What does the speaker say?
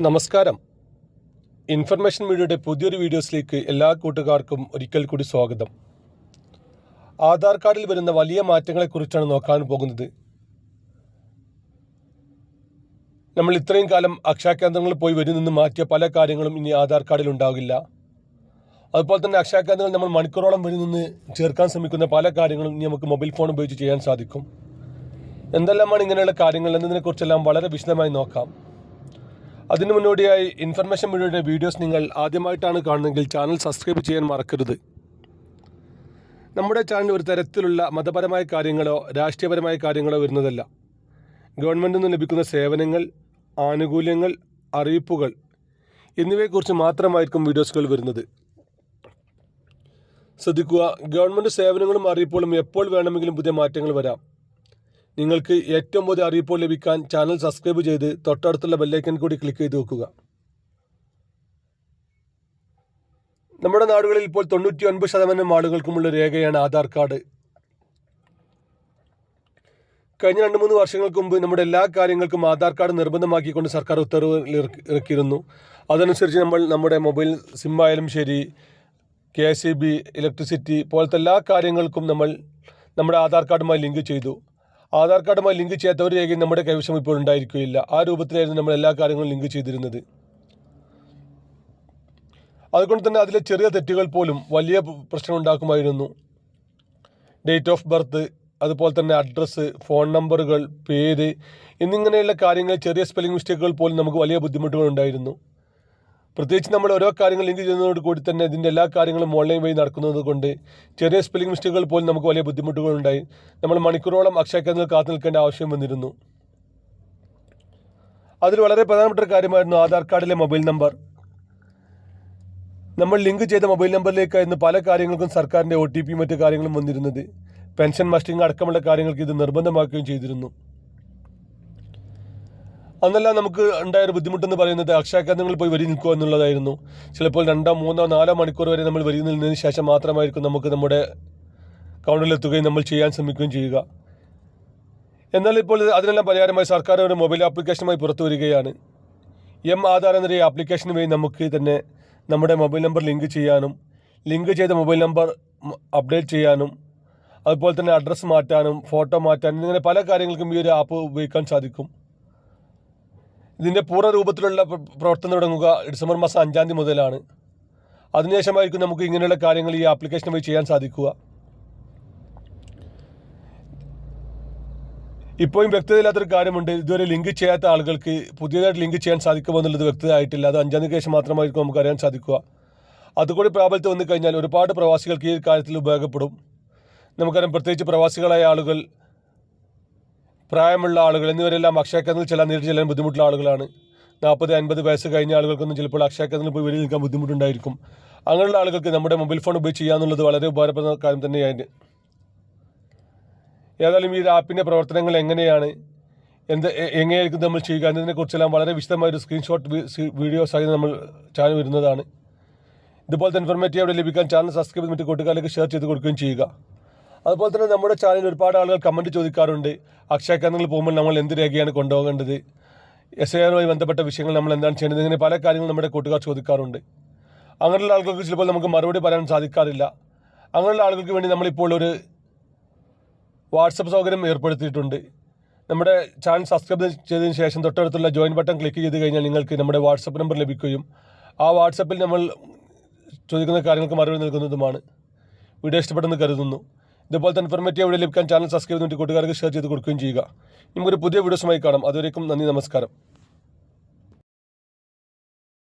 നമസ്കാരം. ഇൻഫർമേഷൻ മീഡിയയുടെ പുതിയൊരു വീഡിയോസിലേക്ക് എല്ലാ കൂട്ടുകാർക്കും ഒരിക്കൽ കൂടി സ്വാഗതം. ആധാർ കാർഡിൽ വരുന്ന വലിയ മാറ്റങ്ങളെക്കുറിച്ചാണ് നോക്കാൻ പോകുന്നത്. നമ്മൾ ഇത്രയും കാലം അക്ഷയ കേന്ദ്രങ്ങളിൽ പോയി വരി നിന്ന് മാറ്റിയ പല കാര്യങ്ങളും ഇനി ആധാർ കാർഡിൽ ഉണ്ടാകില്ല. അതുപോലെ തന്നെ അക്ഷയ കേന്ദ്രങ്ങൾ നമ്മൾ മണിക്കൂറോളം വരി നിന്ന് ചേർക്കാൻ ശ്രമിക്കുന്ന പല കാര്യങ്ങളും ഇനി നമുക്ക് മൊബൈൽ ഫോൺ ഉപയോഗിച്ച് ചെയ്യാൻ സാധിക്കും. എന്തെല്ലാമാണ് ഇങ്ങനെയുള്ള കാര്യങ്ങൾ എന്നതിനെക്കുറിച്ചെല്ലാം വളരെ വിശദമായി നോക്കാം. അതിനു മുന്നോടിയായി ഇൻഫർമേഷൻ മീഡിയയുടെ വീഡിയോസ് നിങ്ങൾ ആദ്യമായിട്ടാണ് കാണുന്നതെങ്കിൽ ചാനൽ സബ്സ്ക്രൈബ് ചെയ്യാൻ മറക്കരുത്. നമ്മുടെ ചാനൽ ഒരു തരത്തിലുള്ള മതപരമായ കാര്യങ്ങളോ രാഷ്ട്രീയപരമായ കാര്യങ്ങളോ വരുന്നതല്ല. ഗവൺമെന്റിൽ നിന്ന് ലഭിക്കുന്ന സേവനങ്ങൾ ആനുകൂല്യങ്ങൾ അറിയിപ്പുകൾ എന്നിവയെക്കുറിച്ച് മാത്രമായിരിക്കും വീഡിയോസുകൾ വരുന്നത്. ശ്രദ്ധിക്കുക ഗവൺമെന്റ് സേവനങ്ങളും അറിയിപ്പുകളും എപ്പോൾ വേണമെങ്കിലും പുതിയ മാറ്റങ്ങൾ വരാം. നിങ്ങൾക്ക് ഏറ്റവും പുതിയ അറിയിപ്പോൾ ലഭിക്കാൻ ചാനൽ സബ്സ്ക്രൈബ് ചെയ്ത് തൊട്ടടുത്തുള്ള ബെല്ലൈക്കൻ കൂടി ക്ലിക്ക് ചെയ്ത് വെക്കുക. നമ്മുടെ നാടുകളിൽ ഇപ്പോൾ തൊണ്ണൂറ്റി ഒൻപത് ശതമാനം ആളുകൾക്കുമുള്ള രേഖയാണ് ആധാർ കാർഡ്. കഴിഞ്ഞ രണ്ട് മൂന്ന് വർഷങ്ങൾക്ക് മുമ്പ് നമ്മുടെ എല്ലാ കാര്യങ്ങൾക്കും ആധാർ കാർഡ് നിർബന്ധമാക്കിക്കൊണ്ട് സർക്കാർ ഉത്തരവ് ഇറക്കി- ഇറക്കിയിരുന്നു. അതനുസരിച്ച് നമ്മൾ നമ്മുടെ മൊബൈൽ സിം ആയാലും ശരി കെ എസ് ഇലക്ട്രിസിറ്റി പോലത്തെ എല്ലാ കാര്യങ്ങൾക്കും നമ്മൾ നമ്മുടെ ആധാർ കാർഡുമായി ലിങ്ക് ചെയ്തു. ആധാർ കാർഡുമായി ലിങ്ക് ചെയ്യാത്ത ഒരു രേഖയും നമ്മുടെ കൈവശം ഇപ്പോൾ ഉണ്ടായിരിക്കുകയില്ല. ആ രൂപത്തിലായിരുന്നു നമ്മൾ എല്ലാ കാര്യങ്ങളും ലിങ്ക് ചെയ്തിരുന്നത്. അതുകൊണ്ട് തന്നെ അതിലെ ചെറിയ തെറ്റുകൾ പോലും വലിയ പ്രശ്നം ഉണ്ടാക്കുമായിരുന്നു ഡേറ്റ് ഓഫ് ബർത്ത് അതുപോലെ തന്നെ അഡ്രസ്സ് ഫോൺ നമ്പറുകൾ പേര് എന്നിങ്ങനെയുള്ള കാര്യങ്ങൾ ചെറിയ സ്പെല്ലിംഗ് മിസ്റ്റേക്കുകൾ പോലും നമുക്ക് വലിയ ബുദ്ധിമുട്ടുകൾ ഉണ്ടായിരുന്നു. പ്രത്യേകിച്ച് നമ്മൾ ഓരോ കാര്യങ്ങൾ ലിങ്ക് ചെയ്യുന്നതോട് കൂടി തന്നെ ഇതിന്റെ എല്ലാ കാര്യങ്ങളും ഓൺലൈൻ വഴി നടക്കുന്നത് കൊണ്ട് ചെറിയ സ്പെല്ലിംഗ് മിസ്റ്റേക്കുകൾ പോലും നമുക്ക് വലിയ ബുദ്ധിമുട്ടുകളുണ്ടായി നമ്മൾ മണിക്കൂറോളം അക്ഷയ കേന്ദ്രങ്ങൾ കാത്തു നിൽക്കേണ്ട ആവശ്യം വന്നിരുന്നു. അതിൽ വളരെ പ്രധാനപ്പെട്ട ഒരു കാര്യമായിരുന്നു ആധാർ കാർഡിലെ മൊബൈൽ നമ്പർ. നമ്മൾ ലിങ്ക് ചെയ്ത മൊബൈൽ നമ്പറിലേക്കായിരുന്നു പല കാര്യങ്ങൾക്കും സർക്കാരിന്റെ ഒ ടി പിയും മറ്റു കാര്യങ്ങളും വന്നിരുന്നത്. പെൻഷൻ മസ്റ്റിംഗ് അടക്കമുള്ള കാര്യങ്ങൾക്ക് ഇത് നിർബന്ധമാക്കുകയും ചെയ്തിരുന്നു. അന്നെല്ലാം നമുക്ക് ഉണ്ടായ ഒരു ബുദ്ധിമുട്ടെന്ന് പറയുന്നത് അക്ഷയ കേന്ദ്രങ്ങളിൽ പോയി വരി നിൽക്കുക എന്നുള്ളതായിരുന്നു. ചിലപ്പോൾ രണ്ടോ മൂന്നോ നാലോ മണിക്കൂർ വരെ നമ്മൾ വരി നിന്നതിന് ശേഷം മാത്രമായിരിക്കും നമുക്ക് നമ്മുടെ കൗണ്ടറിലെത്തുകയും നമ്മൾ ചെയ്യാൻ ശ്രമിക്കുകയും ചെയ്യുക. എന്നാൽ ഇപ്പോൾ അതിനെല്ലാം പരിഹാരമായി സർക്കാർ ഒരു മൊബൈൽ ആപ്ലിക്കേഷനുമായി പുറത്തു വരികയാണ്. എം ആധാർ എന്നൊരു ആപ്ലിക്കേഷൻ വഴി നമുക്ക് തന്നെ നമ്മുടെ മൊബൈൽ നമ്പർ ലിങ്ക് ചെയ്യാനും ലിങ്ക് ചെയ്ത മൊബൈൽ നമ്പർ അപ്ഡേറ്റ് ചെയ്യാനും അതുപോലെ തന്നെ അഡ്രസ്സ് മാറ്റാനും ഫോട്ടോ മാറ്റാനും ഇങ്ങനെ പല കാര്യങ്ങൾക്കും ഈ ഒരു ആപ്പ് ഉപയോഗിക്കാൻ സാധിക്കും. ഇതിന്റെ പൂർണ രൂപത്തിലുള്ള പ്രവർത്തനം തുടങ്ങുക ഡിസംബർ മാസം അഞ്ചാം തീയതി മുതലാണ്. അതിനുശേഷമായിരിക്കും നമുക്ക് ഇങ്ങനെയുള്ള കാര്യങ്ങൾ ഈ ആപ്ലിക്കേഷൻ വഴി ചെയ്യാൻ സാധിക്കുക. ഇപ്പോഴും വ്യക്തതയില്ലാത്തൊരു കാര്യമുണ്ട്. ഇതുവരെ ലിങ്ക് ചെയ്യാത്ത ആളുകൾക്ക് പുതിയതായിട്ട് ലിങ്ക് ചെയ്യാൻ സാധിക്കുമോ എന്നുള്ളത് വ്യക്തമായിട്ടില്ല അത് അഞ്ചാം തീയതി ശേഷം മാത്രമായിരിക്കും നമുക്ക് അറിയാൻ സാധിക്കുക. അതുകൂടി പ്രാബല്യത്തിൽ വന്നു കഴിഞ്ഞാൽ ഒരുപാട് പ്രവാസികൾക്ക് ഈ കാര്യത്തിൽ ഉപയോഗപ്പെടും. നമുക്കറിയാം പ്രത്യേകിച്ച് പ്രവാസികളായ ആളുകൾ പ്രായമുള്ള ആളുകൾ എന്നിവരെല്ലാം അക്ഷയ കേന്ദ്രത്തിൽ ചെല്ലാൻ നേരിട്ട് ചെല്ലാൻ ബുദ്ധിമുട്ടുള്ള ആളുകളാണ്. നാൽപ്പത് അൻപത് വയസ്സ് കഴിഞ്ഞ ആളുകൾക്കൊന്നും ചിലപ്പോൾ അക്ഷയ കേന്ദ്രത്തിൽ പോയി വരി നിൽക്കാൻ ബുദ്ധിമുട്ടുണ്ടായിരിക്കും. അങ്ങനെയുള്ള ആളുകൾക്ക് നമ്മുടെ മൊബൈൽ ഫോൺ ഉപയോഗിച്ച് ചെയ്യാന്നുള്ളത് വളരെ ഉപകാരപ്പെടുന്ന കാര്യം തന്നെയാണ് ഏതായാലും ഈ ആപ്പിന്റെ പ്രവർത്തനങ്ങൾ എങ്ങനെയാണ്? എന്ത് എങ്ങനെയായിരിക്കും നമ്മൾ ചെയ്യുക? എന്നതിനെക്കുറിച്ചെല്ലാം വളരെ വിശദമായ ഒരു സ്ക്രീൻഷോട്ട് വീഡിയോ സഹിതം നമ്മൾ ചാനൽ വരുന്നതാണ്. ഇതുപോലത്തെ ഇൻഫർമേറ്റീവ് ലഭിക്കാൻ ചാനൽ സബ്സ്ക്രൈബ് ചെയ്തിട്ട് കൂട്ടുകാരിലേക്ക് ഷെയർ ചെയ്ത് കൊടുക്കുകയും ചെയ്യുക. അതുപോലെ തന്നെ നമ്മുടെ ചാനലിൽ ഒരുപാട് ആളുകൾ കമന്റ് ചോദിക്കാറുണ്ട്. അക്ഷയ കേന്ദ്രങ്ങളിൽ പോകുമ്പോൾ നമ്മൾ എന്ത് രേഖയാണ് കൊണ്ടുപോകേണ്ടത്? എസ് ഐ ആറുമായി ബന്ധപ്പെട്ട വിഷയങ്ങൾ നമ്മൾ എന്താണ് ചെയ്യേണ്ടത്? ഇങ്ങനെ പല കാര്യങ്ങളും നമ്മുടെ കൂട്ടുകാർ ചോദിക്കാറുണ്ട്. അങ്ങനെയുള്ള ആളുകൾക്ക് ചിലപ്പോൾ നമുക്ക് മറുപടി പറയാൻ സാധിക്കാറില്ല. അങ്ങനെയുള്ള ആളുകൾക്ക് വേണ്ടി നമ്മളിപ്പോൾ ഒരു വാട്സപ്പ് സൗകര്യം ഏർപ്പെടുത്തിയിട്ടുണ്ട്. നമ്മുടെ ചാനൽ സബ്സ്ക്രൈബ് ചെയ്തതിന് ശേഷം തൊട്ടടുത്തുള്ള ജോയിൻ ബട്ടൺ ക്ലിക്ക് ചെയ്ത് കഴിഞ്ഞാൽ നിങ്ങൾക്ക് നമ്മുടെ വാട്സപ്പ് നമ്പർ ലഭിക്കുകയും ആ വാട്സപ്പിൽ നമ്മൾ ചോദിക്കുന്ന കാര്യങ്ങൾക്ക് മറുപടി നൽകുന്നതുമാണ്. വീഡിയോ ഇഷ്ടപ്പെട്ടെന്ന് കരുതുന്നു. ഇതുപോലത്തെ ഇൻഫർമേറ്റീവ് വീഡിയോ ലഭിക്കാൻ ചാനൽ സബ്സ്ക്രൈബ് ചെയ്തിട്ട് കൂട്ടുകാർക്ക് ഷെയർ ചെയ്ത് കൊടുക്കുകയും ചെയ്യുക. നമുക്കൊരു പുതിയ വീഡിയോസുമായി കാണാം. അതുവരേക്കും നന്ദി നമസ്കാരം.